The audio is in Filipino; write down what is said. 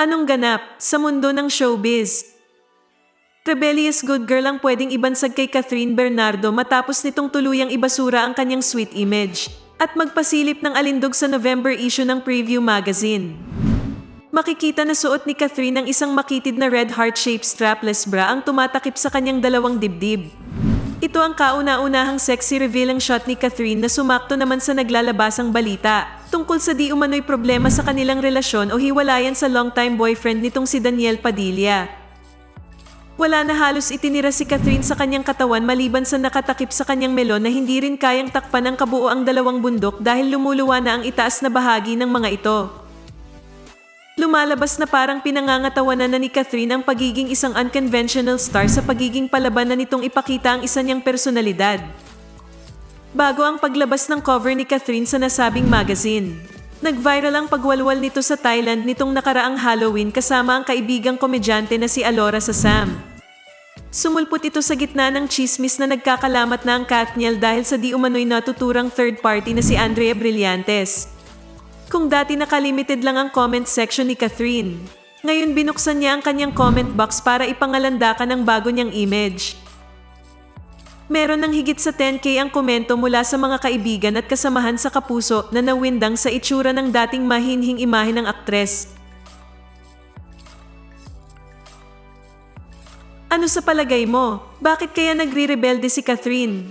Anong ganap sa mundo ng showbiz? Rebellious good girl ang pwedeng ibansag kay Catherine Bernardo matapos nitong tuluyang ibasura ang kanyang sweet image at magpasilip ng alindog sa November issue ng Preview Magazine. Makikita na suot ni Catherine ang isang makitid na red heart-shaped strapless bra ang tumatakip sa kanyang dalawang dibdib. Ito ang kauna-unahang sexy revealing shot ni Catherine na sumakto naman sa naglalabasang balita tungkol sa di umano'y problema sa kanilang relasyon o hiwalayan sa longtime boyfriend nitong si Daniel Padilla. Wala na halos itinira si Catherine sa kanyang katawan maliban sa nakatakip sa kanyang melon na hindi rin kayang takpan ng kabuo ang dalawang bundok dahil lumuluwa na ang itaas na bahagi ng mga ito. Lumalabas na parang pinangangatawanan na ni Catherine ang pagiging isang unconventional star sa pagiging palaban na nitong ipakita ang isa niyang personalidad. Bago ang paglabas ng cover ni Catherine sa nasabing magazine, nag-viral ang pagwalwal nito sa Thailand nitong nakaraang Halloween kasama ang kaibigang komedyante na si Alora Sasam. Sumulpot ito sa gitna ng chismis na nagkakalamat na ang Katniel dahil sa di umano'y natuturang third party na si Andrea Brillantes. Kung dati nakalimited lang ang comment section ni Catherine, ngayon binuksan niya ang kanyang comment box para ipangalandakan ang bago niyang image. Meron ng higit sa 10k ang komento mula sa mga kaibigan at kasamahan sa kapuso na nawindang sa itsura ng dating mahinhing imahe ng aktres. Ano sa palagay mo? Bakit kaya nagre-rebelde si Catherine?